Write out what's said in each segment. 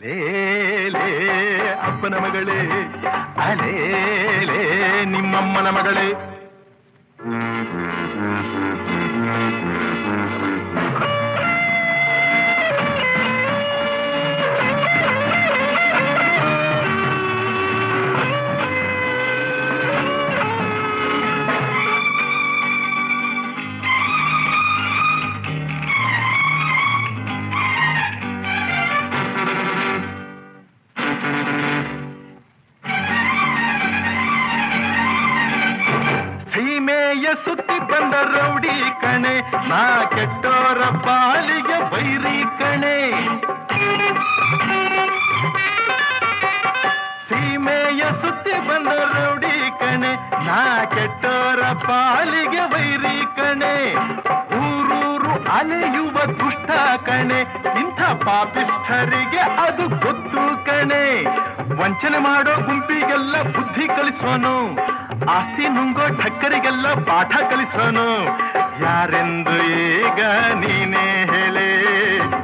ಲೇ ಅಪ್ಪನ ಮಗಳೇ. ಅಲೇ ಲೇ ನಿಮ್ಮಮ್ಮನ ಮಗಳೇ. ಸೀಮೆಯ ಸುತ್ತಿ ಬಂದ ರೌಡಿ ಕಣೆ, ನಾ ಕೆಟ್ಟೋರ ಪಾಲಿಗೆ ಬೈರಿ ಕಣೆ. ಸೀಮೆಯ ಸುತ್ತಿ ಬಂದ ರೌಡಿ ಕಣೆ, ನಾ ಕೆಟ್ಟೋರ ಪಾಲಿಗೆ ವೈರಿ ಕಣೆ. ಊರೂರು ಅಲೆಯುವ ದುಷ್ಟ ಕಣೆ, ಇಂಥ ಪಾಪಿಷ್ಠರಿಗೆ ಅದು ಗೊತ್ತು ಕಣೆ. ವಂಚನೆ ಮಾಡೋ ಗುಂಪಿಗೆಲ್ಲ ಬುದ್ಧಿ ಕಲಿಸೋನು ಆಸ್ತಿ ನುಂಗೋ ಠಕ್ಕರಿಗೆಲ್ಲ ಪಾಠ ಕಲಿಸೋನು. ಯಾರೆಂದು ಈಗ ನೀನೇ ಹೇಳೆ?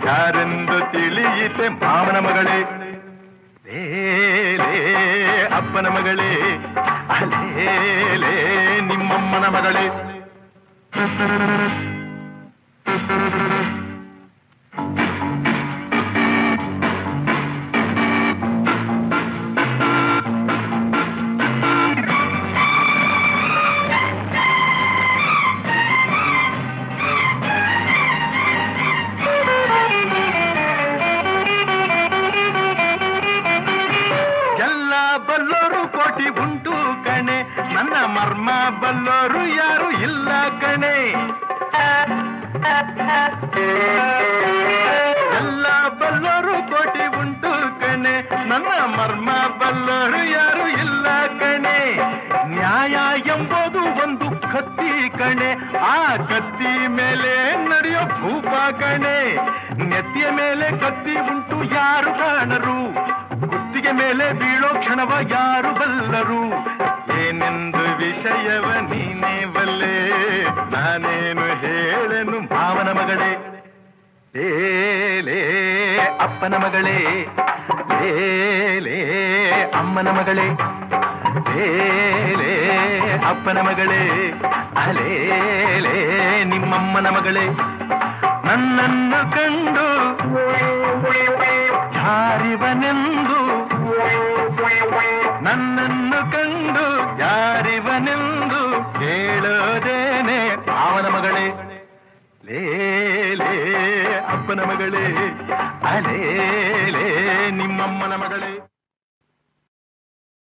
ಯಾರೆಂದು ತಿಳಿಯಿತೆ ಮಾವನ ಮಗಳೇ? ಲೇ ಅಪ್ಪನ ಮಗಳೇ ಅಲೇ ನಿಮ್ಮಮ್ಮನ ಮಗಳೇ? ಮರ್ಮ ಬಲ್ಲೋರು ಯಾರು ಇಲ್ಲ ಕಣೆ. ಎಲ್ಲ ಬಲ್ಲೋರು ಕೋಟಿ ಉಂಟು ಕಣೆ. ನನ್ನ ಮರ್ಮ ಬಲ್ಲೋರು ಯಾರು ಇಲ್ಲ ಕಣೆ. ನ್ಯಾಯ ಎಂಬುದು ಒಂದು ಕತ್ತಿ ಕಣೆ. ಆ ಕತ್ತಿ ಮೇಲೆ ನಡೆಯೋ ಭೂಪ ಕಣೆ. ನೆತ್ತಿಯ ಮೇಲೆ ಕತ್ತಿ ಉಂಟು ಯಾರು ಕಾಣರು? ಕುತ್ತಿಗೆ ಮೇಲೆ ಬೀಳೋ ಕ್ಷಣವ ಯಾರು ಬಲ್ಲರು? ಏನೆಂದು ವಿಷಯವ ನೀನೇ ಬಲ್ಲೆ ನಾನೇನು ಹೇಳನು ಭಾವನ ಮಗಳೇ. ಲೇ ಅಪ್ಪನ ಮಗಳೇ. ಲೇ ಅಮ್ಮನ ಮಗಳೇ. ಲೇ ಅಪ್ಪನ ಮಗಳೇ. ಅಲೇ ಲೇ ನಿಮ್ಮಮ್ಮನ ಮಗಳೇ. ನನ್ನನ್ನು ಕಂಡು ಯಾರಿವನೆಂದು ಕೇಳೋದೇನೆ ಅವನ ಮಗಳೇ. ಲೇ ಲೇ ಅಪ್ಪನ ಮಗಳೇ. ಅಲೇ ಲೇ ನಿಮ್ಮಮ್ಮನ ಮಗಳೇ.